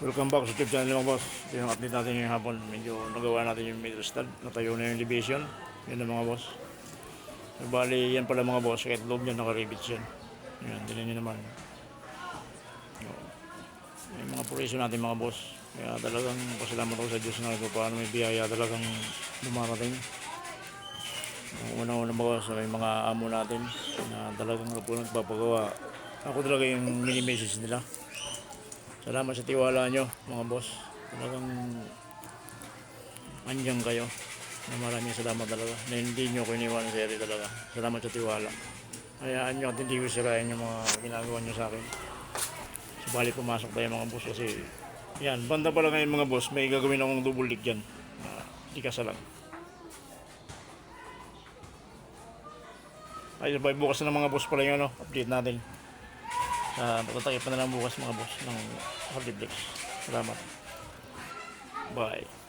Welcome back sa YouTube channel mga boss. Ito yung update natin ngayong hapon. Medyo nagawa natin yung middle stud. Natayo na yung elevation. Yan ang mga boss. So, bali, yan pala mga boss. Kahit loob niya nakaribits yan. Yan, tignan nyo naman. So, yung mga operation natin mga boss. Kaya talagang pasalamat ako sa Diyos na kung paano may biyaya talagang dumarating. Una-una mga boss, may mga amo natin na talagang po nagpapagawa. Ako talaga yung mini-message nila. Salamat sa tiwala nyo, mga boss. Talagang andyan kayo. Na maraming salamat talaga. Na hindi nyo ko iniwan sa talaga. Salamat sa tiwala. Hayaan nyo at hindi ko sirayan yung mga ginagawa nyo sa akin. Subali pumasok tayo mga boss kasi yan, banda pala ngayon mga boss, may gagawin akong double leak dyan. Uh, di. Ay, sabay bukas na mga boss pala yung ano, update natin. Uh, Patatay pa na lang bukas mga boss ng Hardiplex. Salamat. Bye.